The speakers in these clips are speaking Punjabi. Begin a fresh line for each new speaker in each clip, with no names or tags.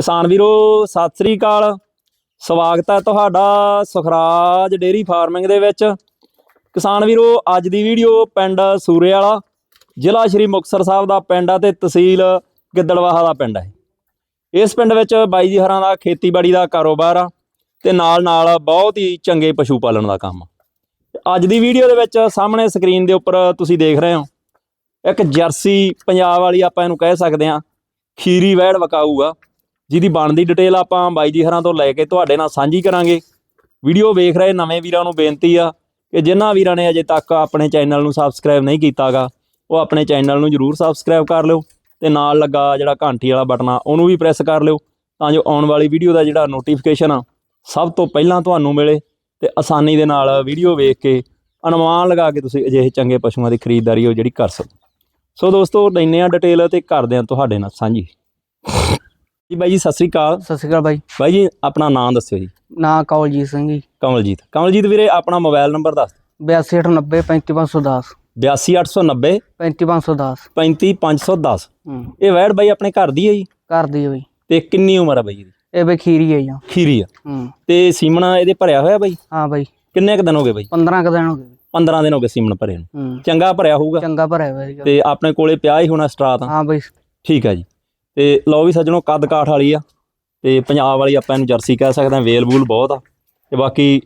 ਕਿਸਾਨ ਵੀਰੋ, ਸਤਿ ਸ੍ਰੀ ਅਕਾਲ। ਸਵਾਗਤ ਹੈ ਤੁਹਾਡਾ ਸੁਖਰਾਜ ਡੇਰੀ ਫਾਰਮਿੰਗ ਦੇ ਵਿੱਚ। ਕਿਸਾਨ ਵੀਰੋ, ਅੱਜ ਦੀ ਵੀਡੀਓ ਪਿੰਡ ਸੂਰੇ ਵਾਲਾ ਜ਼ਿਲ੍ਹਾ ਸ਼੍ਰੀ ਮੁਕਤਸਰ ਸਾਹਿਬ ਦਾ ਪਿੰਡ ਆ ਤੇ ਤਹਿਸੀਲ ਗਿੱਦੜਵਾਹਾ ਦਾ ਪਿੰਡ ਹੈ। ਇਸ ਪਿੰਡ ਵਿੱਚ ਬਾਈ ਜੀ ਹਰਾਂ ਦਾ ਖੇਤੀਬਾੜੀ ਦਾ ਕਾਰੋਬਾਰ ਆ ਤੇ ਨਾਲ ਨਾਲ ਬਹੁਤ ਹੀ ਚੰਗੇ ਪਸ਼ੂ ਪਾਲਣ ਦਾ ਕੰਮ ਆ। ਅੱਜ ਦੀ ਵੀਡੀਓ ਦੇ ਵਿੱਚ ਸਾਹਮਣੇ ਸਕਰੀਨ ਦੇ ਉੱਪਰ ਤੁਸੀਂ ਦੇਖ ਰਹੇ ਹੋ, ਇੱਕ ਜਰਸੀ ਪੰਜਾਬ ਵਾਲੀ ਆਪਾਂ ਇਹਨੂੰ ਕਹਿ ਸਕਦੇ ਹਾਂ, ਖੀਰੀ ਵਹਿੜ ਵਕਾਊ ਆ। ਜਿਹਦੀ ਬਣਦੀ ਡਿਟੇਲ ਆਪਾਂ ਬਾਈ ਜੀ ਹਰਾਂ ਤੋਂ ਲੈ ਕੇ ਤੁਹਾਡੇ ਨਾਲ ਸਾਂਝੀ ਕਰਾਂਗੇ। ਵੀਡੀਓ ਵੇਖ ਰਹੇ ਨਵੇਂ ਵੀਰਾਂ ਨੂੰ ਬੇਨਤੀ ਆ ਕਿ ਜਿਨ੍ਹਾਂ ਵੀਰਾਂ ਨੇ ਅਜੇ ਤੱਕ ਆਪਣੇ ਚੈਨਲ ਨੂੰ ਸਬਸਕ੍ਰਾਈਬ ਨਹੀਂ ਕੀਤਾਗਾ, ਉਹ ਆਪਣੇ ਚੈਨਲ ਨੂੰ ਜਰੂਰ ਸਬਸਕ੍ਰਾਈਬ ਕਰ ਲਿਓ ਤੇ ਨਾਲ ਲੱਗਾ ਜਿਹੜਾ ਘੰਟੀ ਵਾਲਾ ਬਟਨ ਆ, ਉਹਨੂੰ ਵੀ ਪ੍ਰੈਸ ਕਰ ਲਿਓ ਤਾਂ ਜੋ ਆਉਣ ਵਾਲੀ ਵੀਡੀਓ ਦਾ ਜਿਹੜਾ ਨੋਟੀਫਿਕੇਸ਼ਨ ਆ, ਸਭ ਤੋਂ ਪਹਿਲਾਂ ਤੁਹਾਨੂੰ ਮਿਲੇ ਤੇ ਆਸਾਨੀ ਦੇ ਨਾਲ ਵੀਡੀਓ ਵੇਖ ਕੇ ਅਨੁਮਾਨ ਲਗਾ ਕੇ ਤੁਸੀਂ ਅਜਿਹੇ ਚੰਗੇ ਪਸ਼ੂਆਂ ਦੀ ਖਰੀਦਦਾਰੀ ਉਹ ਜਿਹੜੀ ਕਰ ਸਕੋ। ਸੋ ਦੋਸਤੋ ਲੈਨੇ ਆ ਡਿਟੇਲ ਤੇ ਕਰਦੇ ਆ ਤੁਹਾਡੇ ਨਾਲ ਸਾਂਝੀ। ਜੀ ਬਾਈ ਜੀ ਸਤਿ ਸ੍ਰੀ ਅਕਾਲ।
ਸਤਿ ਸ਼੍ਰੀ ਅਕਾਲ ਬਾਈ।
ਬਾਈ ਜੀ ਆਪਣਾ ਨਾਮ ਦੱਸਿਓ ਜੀ।
ਨਾਂ ਕੌਲਜੀਤ ਸਿੰਘ ਜੀ।
ਕਮਲਜੀਤ ਕਮਲਜੀਤ ਵੀਰੇ ਆਪਣਾ ਮੋਬਾਈਲ ਨੰਬਰ ਦੱਸ
8290 35510
82890
35510
35510
ਹੂੰ।
ਇਹ ਵੈੜ ਬਾਈ ਆਪਣੇ ਘਰ ਦੀ ਹੈ ਜੀ?
ਘਰ ਦੀ ਬਈ।
ਤੇ ਕਿੰਨੀ ਉਮਰ ਆ ਬਾਈ ਇਹਦੀ?
ਇਹ ਬਈ ਖੀਰੀ ਹੈ ਜਾਂ।
ਖੀਰੀ ਆ।
ਹੂੰ।
ਤੇ ਸੀਮਣਾ ਇਹਦੇ ਭਰਿਆ ਹੋਇਆ ਬਾਈ?
ਹਾਂ ਬਾਈ।
ਕਿੰਨੇ ਕ ਦਿਨ ਹੋ ਗਏ ਬਾਈ?
15 ਕੁ ਦਿਨ ਹੋ ਗਏ।
15 ਦਿਨ ਹੋ ਗਏ ਸੀਮਣ ਭਰੇ ਨੂੰ।
ਹੂੰ।
ਚੰਗਾ ਭਰਿਆ ਹੋਊਗਾ।
ਚੰਗਾ ਭਰਿਆ ਬਾਈ
ਤੇ ਆਪਣੇ ਕੋਲੇ ਪਿਆ ਹੀ ਹੋਣਾ ਸਟਰਾ ਤਾਂ
ਹਾਂ ਬਾਈ।
ਠੀਕ ਹੈ ਜੀ। ਤੇ ਲਓ ਵੀ ਸੱਜਣੋ ਕੱਦ ਕਾਠ ਵਾਲੀ ਆ, ਤੇ ਪੰਜਾਬ ਵਾਲੀ ਆਪਾਂ ਇਹਨੂੰ ਜਰਸੀ ਕਹਿ ਸਕਦੇ ਹਾਂ, ਵੇਲ ਵੂਲ ਬਹੁਤ ਆ, ਤੇ ਬਾਕੀ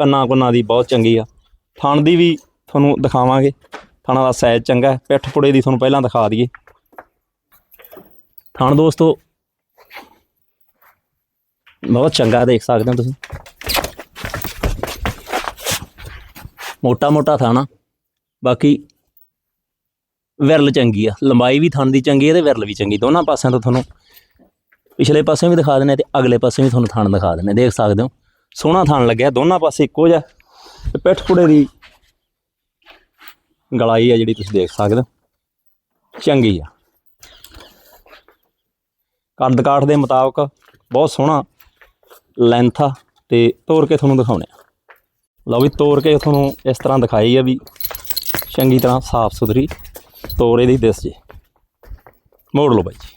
ਕੰਨਾਂ ਕੁੰਨਾਂ ਦੀ ਬਹੁਤ ਚੰਗੀ ਆ। ਥਣ ਦੀ ਵੀ ਤੁਹਾਨੂੰ ਦਿਖਾਵਾਂਗੇ, ਥਣਾ ਦਾ ਸਾਈਜ਼ ਚੰਗਾ ਹੈ, ਪਿੱਠ ਪੁੜੇ ਦੀ ਤੁਹਾਨੂੰ ਪਹਿਲਾਂ ਦਿਖਾ ਦਈਏ। ਥਣ ਦੋਸਤੋ, ਬਹੁਤ ਚੰਗਾ ਦੇਖ ਸਕਦੇ ਹੋ ਤੁਸੀਂ। ਮੋਟਾ ਮੋਟਾ ਥਾਣਾ ਬਾਕੀ ਵਿਰਲ ਚੰਗੀ ਆ, ਲੰਬਾਈ ਵੀ ਥਣ ਦੀ ਚੰਗੀ ਹੈ ਤੇ ਵਿਰਲ ਵੀ ਚੰਗੀ, ਦੋਨਾਂ ਪਾਸਿਆਂ ਤੋਂ ਤੁਹਾਨੂੰ ਪਿਛਲੇ ਪਾਸੇ ਵੀ ਦਿਖਾ ਦਿੰਨੇ ਤੇ ਅਗਲੇ ਪਾਸੇ ਵੀ ਤੁਹਾਨੂੰ ਥਣ ਦਿਖਾ ਦਿੰਨੇ ਦੇਖ ਸਕਦੇ ਹੋ, ਸੋਹਣਾ ਥਣ ਲੱਗਿਆ, ਦੋਨਾਂ ਪਾਸੇ ਇੱਕੋ ਜਿਹਾ। ਤੇ ਪਿੱਠ ਕੁੜੇ ਦੀ ਗਲਾਈ ਆ ਜਿਹੜੀ ਤੁਸੀਂ ਦੇਖ ਸਕਦੇ ਹੋ, ਚੰਗੀ ਆ। ਕੱਦ ਕਾਠ ਦੇ ਮੁਤਾਬਕ ਬਹੁਤ ਸੋਹਣਾ ਲੈਂਥ ਆ ਤੇ ਤੋੜ ਕੇ ਤੁਹਾਨੂੰ ਦਿਖਾਉਣੇ ਆ। ਲਓ ਵੀ ਤੋੜ ਕੇ ਤੁਹਾਨੂੰ ਇਸ ਤਰ੍ਹਾਂ ਦਿਖਾਈ ਆ ਵੀ ਚੰਗੀ ਤਰ੍ਹਾਂ ਸਾਫ਼ ਸੁਥਰੀ ਤੋਰੇ ਦੀ ਦਿਸ ਜੇ। ਮੋੜ ਲਓ ਬਾਈ ਜੀ।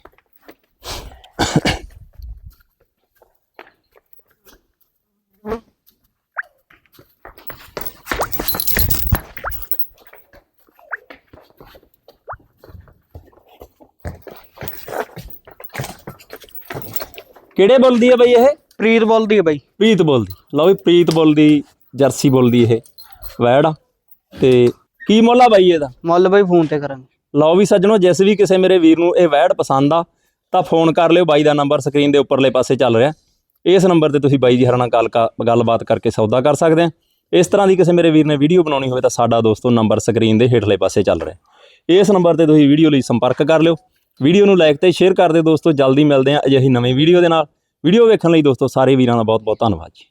ਕਿਹੜੇ ਬੋਲਦੀ ਹੈ ਬਾਈ ਇਹ?
ਪ੍ਰੀਤ ਬੋਲਦੀ ਹੈ ਬਾਈ।
ਪ੍ਰੀਤ ਬੋਲਦੀ ਲਓ ਵੀ ਪ੍ਰੀਤ ਬੋਲਦੀ ਜਰਸੀ ਬੋਲਦੀ ਇਹ। ਵੈੜ ਆ। ਤੇ ਕੀ ਮੁੱਲ ਆ ਬਾਈ ਇਹਦਾ?
ਮੁੱਲ ਬਾਈ ਫੋਨ ਤੇ ਕਰਾਂਗੇ।
ਲਓ ਵੀ ਸੱਜਣੋ ਜਿਸ ਵੀ ਕਿਸੇ ਮੇਰੇ ਵੀਰ ਨੂੰ ਇਹ ਵੈੜ ਪਸੰਦ ਆ ਤਾਂ ਫੋਨ ਕਰ ਲਿਓ ਬਾਈ ਦਾ ਨੰਬਰ ਸਕਰੀਨ ਦੇ ਉੱਪਰਲੇ ਪਾਸੇ ਚੱਲ ਰਿਹਾ। ਇਸ ਨੰਬਰ ਤੇ ਤੁਸੀਂ ਬਾਈ ਜੀ ਹਰਾਂ ਨਾਲ ਗੱਲ ਕਾ- ਗੱਲਬਾਤ ਕਰਕੇ ਸੌਦਾ ਕਰ ਸਕਦੇ ਆ। ਇਸ ਤਰ੍ਹਾਂ ਦੀ ਕਿਸੇ ਮੇਰੇ ਵੀਰ ਨੇ ਵੀਡੀਓ ਬਣਾਉਣੀ ਹੋਵੇ ਤਾਂ ਸਾਡਾ ਦੋਸਤੋ ਨੰਬਰ ਸਕਰੀਨ ਦੇ ਹੇਠਲੇ ਪਾਸੇ ਚੱਲ ਰਿਹਾ ਇਸ ਨੰਬਰ ਤੇ ਤੁਸੀਂ ਵੀਡੀਓ ਲਈ ਸੰਪਰਕ ਕਰ ਲਿਓ। ਵੀਡੀਓ ਨੂੰ ਲਾਈਕ ਤੇ ਸ਼ੇਅਰ ਕਰ ਦਿਓ ਦੋਸਤੋ। ਜਲਦੀ ਮਿਲਦੇ ਆ ਅਜਿਹੀ ਨਵੀਂ ਵੀਡੀਓ ਦੇ ਨਾਲ। ਵੀਡੀਓ ਵੇਖਣ ਲਈ ਦੋਸਤੋ ਸਾਰੇ ਵੀਰਾਂ ਦਾ ਬਹੁਤ ਬਹੁਤ ਧੰਨਵਾਦ ਜੀ।